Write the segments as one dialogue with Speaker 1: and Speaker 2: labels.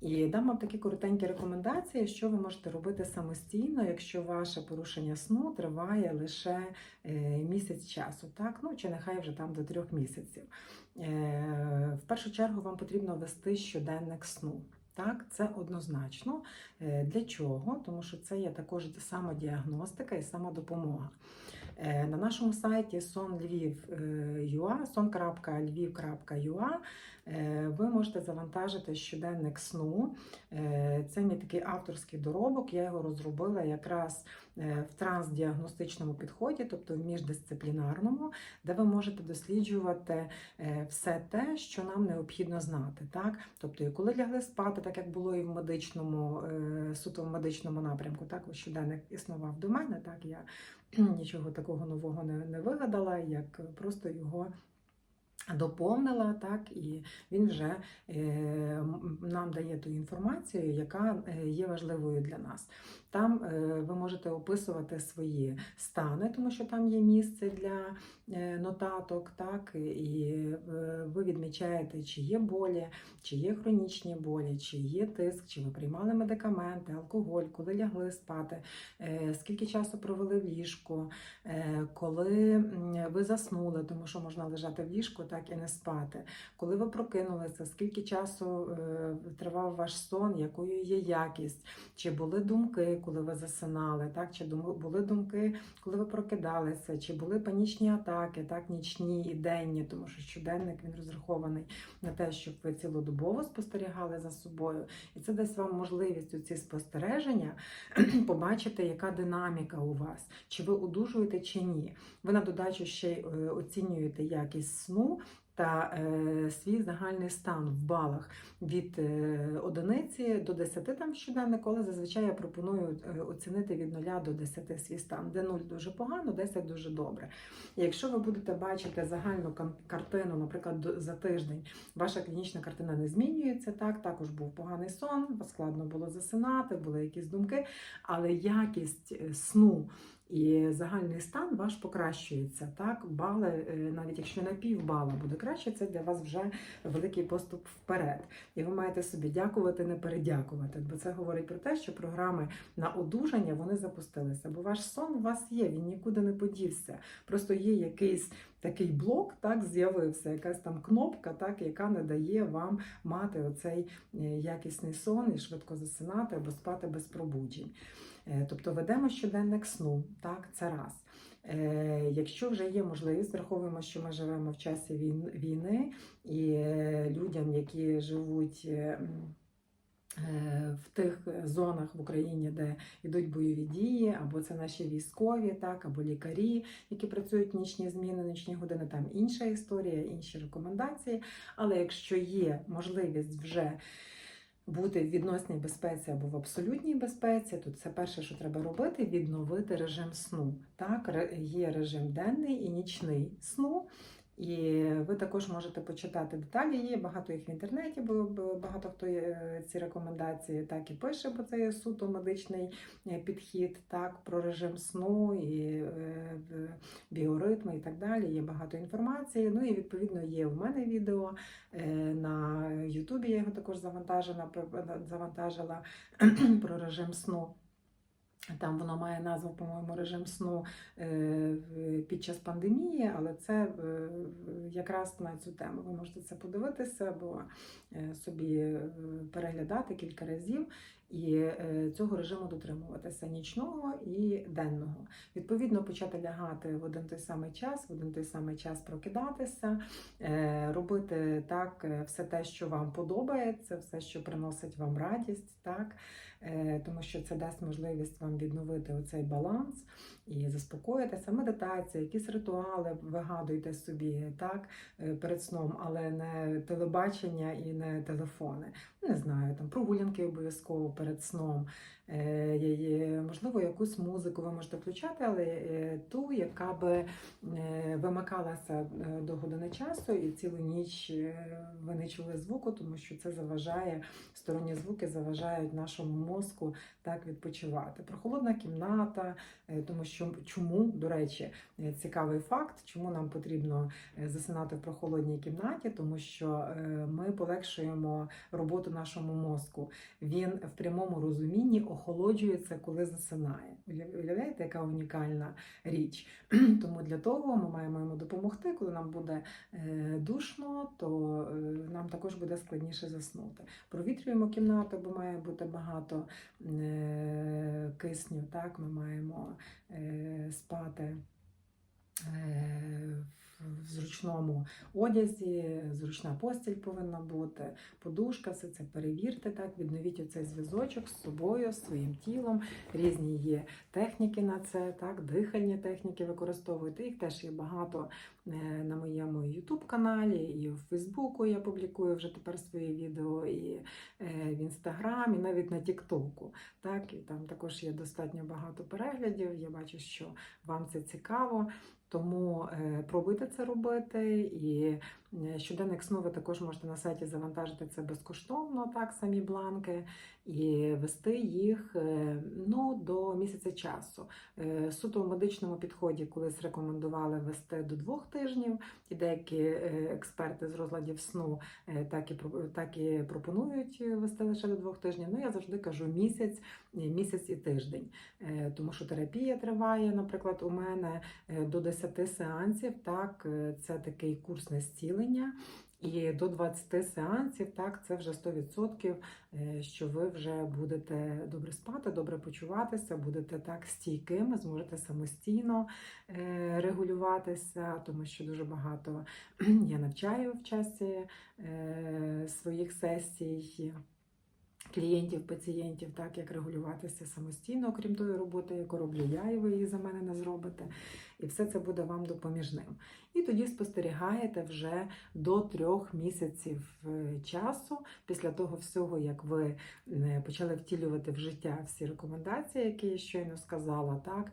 Speaker 1: І дам вам такі коротенькі рекомендації, що ви можете робити самостійно, якщо ваше порушення сну триває лише е, місяць часу, так? Ну чи нехай вже там до трьох місяців. Е, В першу чергу вам потрібно вести щоденник сну. Так, це однозначно. Е, Для чого? Тому що це є також самодіагностика і самодопомога. Е, На нашому сайті sonlviv.ua, son.lviv.ua е, ви можете завантажити щоденник сну. Е, Це мій такий авторський доробок. Я його розробила якраз е, в трансдіагностичному підході, тобто в міждисциплінарному, де ви можете досліджувати е, все те, що нам необхідно знати. Так? Тобто, і коли лягли спати, так як було і в медичному, е, суто в медичному напрямку, так щоденник існував до мене, так я нічого такого нового не, не вигадала, як просто його. Доповнила так, і він вже е, нам дає ту інформацію, яка е, є важливою для нас. Там е, ви можете описувати свої стани, тому що там є місце для нотаток, так, і ви відмічаєте, чи є болі, чи є хронічні болі, чи є тиск, чи ви приймали медикаменти, алкоголь, коли лягли спати, скільки часу провели в ліжку, коли ви заснули, тому що можна лежати в ліжку, так і не спати. Коли ви прокинулися, скільки часу е, тривав ваш сон, якою є якість, чи були думки, коли ви засинали, так, чи були думки, коли ви прокидалися, чи були панічні атаки, так, нічні і денні, тому що щоденник він розрахований на те, щоб ви цілодобово спостерігали за собою. І це дасть вам можливість у ці спостереження побачити, яка динаміка у вас, чи ви одужуєте, чи ні. Ви на додачу ще й е, оцінюєте якість сну. Та е, свій загальний стан в балах від е, одиниці до 10 там щоденник, але зазвичай я пропоную е, оцінити від 0 до 10 свій стан, де 0 дуже погано, 10 дуже добре. Якщо ви будете бачити загальну картину, наприклад, за тиждень, ваша клінічна картина не змінюється, так, також був поганий сон, складно було засинати, були якісь думки, але якість сну і загальний стан ваш покращується. Так, бали, е, навіть якщо на пів бала буде краще, це для вас вже великий поступ вперед. І ви маєте собі дякувати, не передякувати. Бо це говорить про те, що програми на одужання вони запустилися. Бо ваш сон у вас є, він нікуди не подівся. Просто є якийсь такий блок, так з'явився, якась там кнопка, так, яка не дає вам мати оцей е, якісний сон і швидко засинати або спати без пробуджень. Е, Тобто ведемо щоденник сну, так, це раз. Е, Якщо вже є можливість, враховуємо, що ми живемо в часі війни, і людям, які живуть в тих зонах в Україні, де йдуть бойові дії, або це наші військові, так, або лікарі, які працюють нічні зміни, нічні години, там інша історія, інші рекомендації. Але якщо є можливість вже бути в відносній безпеці або в абсолютній безпеці, то це перше, що треба робити, відновити режим сну. Так, є режим денний і нічний сну. І ви також можете почитати деталі. Є багато їх в інтернеті, бо багато хто е, ці рекомендації так і пише, бо це є суто медичний е, підхід, так про режим сну і е, біоритми і так далі. Є багато інформації. Ну і відповідно є в мене відео на Ютубі. Я його також завантажена завантажила про режим сну. Там воно має назву, по-моєму, режим сну е, під час пандемії, але це е, якраз на цю тему. Ви можете це подивитися або е, собі переглядати кілька разів і цього режиму дотримуватися нічного і денного. Відповідно, почати лягати в один той самий час, в один той самий час прокидатися, робити так все те, що вам подобається, все, що приносить вам радість, так. Е, тому що це дасть можливість вам відновити оцей баланс і заспокоїтися. Медитація, якісь ритуали вигадуйте собі так е, перед сном, але не телебачення і не телефони. Не знаю, там прогулянки обов'язково перед сном. Е, Можливо, якусь музику ви можете включати, але е, ту, яка би е, вимикалася до години часу, і цілу ніч ви не чули звуку, тому що це заважає сторонні звуки заважають нашому мозку так відпочивати. Прохолодна кімната, тому що чому, до речі, цікавий факт, чому нам потрібно засинати в прохолодній кімнаті, тому що ми полегшуємо роботу нашому мозку. Він в прямому розумінні охолоджується, коли засинає. Уяв- Уявляєте, яка унікальна річ? Тому для того ми маємо йому допомогти. Коли нам буде е, душно, то е, нам також буде складніше заснути. Провітрюємо кімнату, бо має бути багато е, кисню. Так, ми маємо спати. е, В зручному одязі, зручна постіль повинна бути, подушка, все це перевірте, так, відновіть оцей зв'язочок з собою, з своїм тілом. Різні є техніки на це, так, дихальні техніки використовуйте. Їх теж є багато на моєму YouTube каналі, і в Фейсбуку я публікую вже тепер свої відео, і е, в Інстаграмі, навіть на Тіктоку. Так, і там також є достатньо багато переглядів. Я бачу, що вам це цікаво. Тому е, пробуйте це робити. І е, щоденник сну ви також можете на сайті завантажити це безкоштовно, так, самі бланки, і вести їх е, ну, до місяця часу. Е, Суто в медичному підході колись рекомендували вести до двох тижнів, і деякі е, експерти з розладів сну е, так і, так і пропонують вести лише до двох тижнів. Ну, я завжди кажу місяць, е, місяць і тиждень, Е, тому що терапія триває, наприклад, у мене е, до 10 сеансів. Так, е, це такий курс на зцілення. І до 20 сеансів, так, це вже 100%, е, що ви вже будете добре спати, добре почуватися, будете так стійкими, зможете самостійно е, регулюватися, тому що дуже багато я навчаю в часі е, своїх сесій клієнтів, пацієнтів, так як регулюватися самостійно, окрім тої роботи, яку роблю я, і ви її за мене не зробите. І все це буде вам допоміжним. І тоді спостерігаєте вже до трьох місяців е, часу після того всього, як ви е, почали втілювати в життя всі рекомендації, які я щойно сказала, так.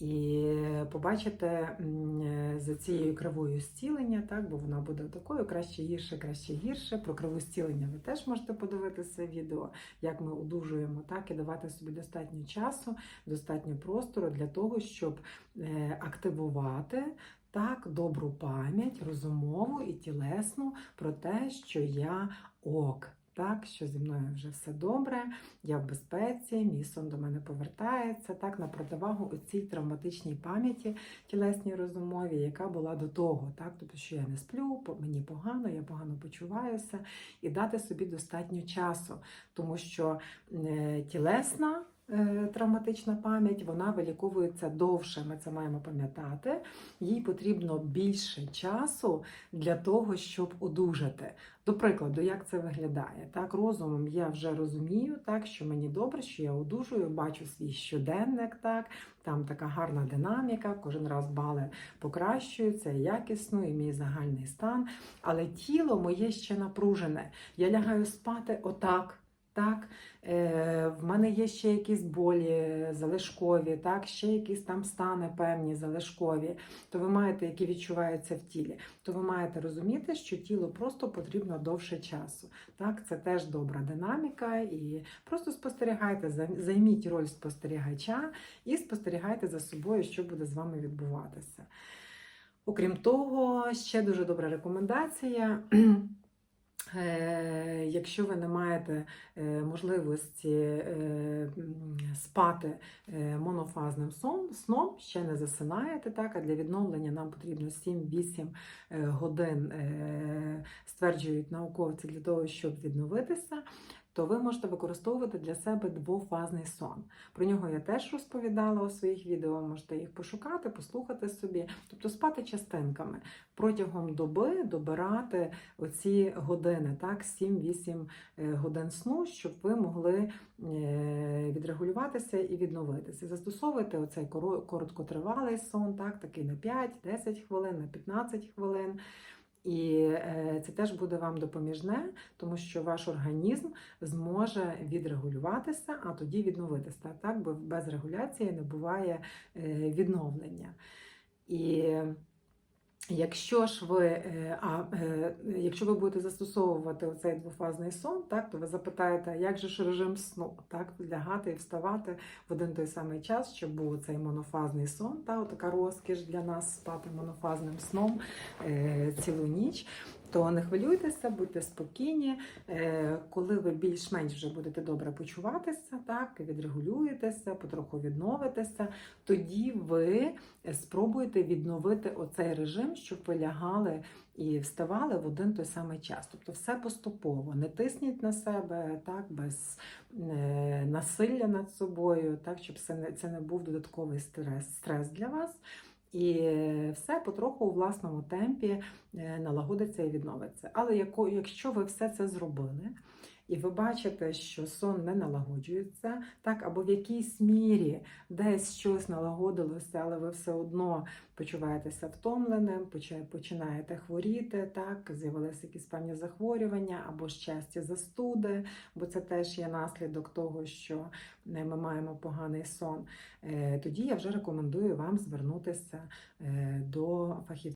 Speaker 1: І побачите е, за цією кривою зцілення, так, бо вона буде такою краще гірше, краще гірше. Про криву зцілення ви теж можете подивитися відео, як ми одужуємо, так, і давати собі достатньо часу, достатньо простору для того, щоб е, активувати так добру пам'ять, розумову і тілесну про те, що я ок. Так, що зі мною вже все добре, я в безпеці, мій сон до мене повертається, так, на противагу оцій травматичній пам'яті тілесній розумові, яка була до того, так, тобто, що я не сплю, мені погано, я погано почуваюся, і дати собі достатньо часу, тому що е, тілесна. Е, Травматична пам'ять вона виліковується довше. Ми це маємо пам'ятати. Їй потрібно більше часу для того, щоб одужати. До прикладу, як це виглядає? Так, розумом я вже розумію, так, що мені добре, що я одужую, бачу свій щоденник, так, там така гарна динаміка, кожен раз бали покращуються, якісно, і мій загальний стан. Але тіло моє ще напружене. Я лягаю спати отак. Так, е, в мене є ще якісь болі залишкові, так, ще якісь там стани певні залишкові, то ви маєте, які відчуваються в тілі то ви маєте розуміти, що тілу просто потрібно довше часу. Так, це теж добра динаміка, і просто спостерігайте, займіть роль спостерігача і спостерігайте за собою, що буде з вами відбуватися. Окрім того, ще дуже добра рекомендація. Е, Якщо ви не маєте е, можливості е, спати монофазним сон, сном, ще не засинаєте, так, а для відновлення нам потрібно 7-8 е, годин, стверджують науковці, для того, щоб відновитися, то ви можете використовувати для себе двофазний сон. Про нього я теж розповідала у своїх відео, можете їх пошукати, послухати собі, тобто спати частинками. Протягом доби добирати оці години, так, 7-8 е, годин сну, щоб ви могли е, відрегулюватися і відновитися. Застосовуйте оцей короткотривалий сон, так, такий на 5-10 хвилин, на 15 хвилин. І е, це теж буде вам допоміжне, тому що ваш організм зможе відрегулюватися, а тоді відновитися. Так, бо без регуляції не буває е, відновлення. І Якщо ж ви, е, а, е, якщо ви будете застосовувати цей двофазний сон, так, то ви запитаєте, як же ж режим сну, так, лягати і вставати в один той самий час, щоб був цей монофазний сон, та, така розкіш для нас спати монофазним сном е, цілу ніч. То не хвилюйтеся, будьте спокійні. Е, Коли ви більш-менш вже будете добре почуватися, так, відрегулюєтеся, потроху відновитеся, тоді ви спробуйте відновити оцей режим, щоб ви лягали і вставали в один той самий час. Тобто все поступово. Не тисніть на себе так, без е, насилля над собою, так, щоб це не був додатковий стрес, стрес для вас. І все потроху у власному темпі е, налагодиться і відновиться. Але якщо ви все це зробили, і ви бачите, що сон не налагоджується, так, або в якійсь мірі десь щось налагодилося, але ви все одно почуваєтеся втомленим, починаєте хворіти, так, з'явилися якісь певні захворювання або щастя застуди, бо це теж є наслідок того, що е, ми маємо поганий сон. Е, Тоді я вже рекомендую вам звернутися е, до фахівців.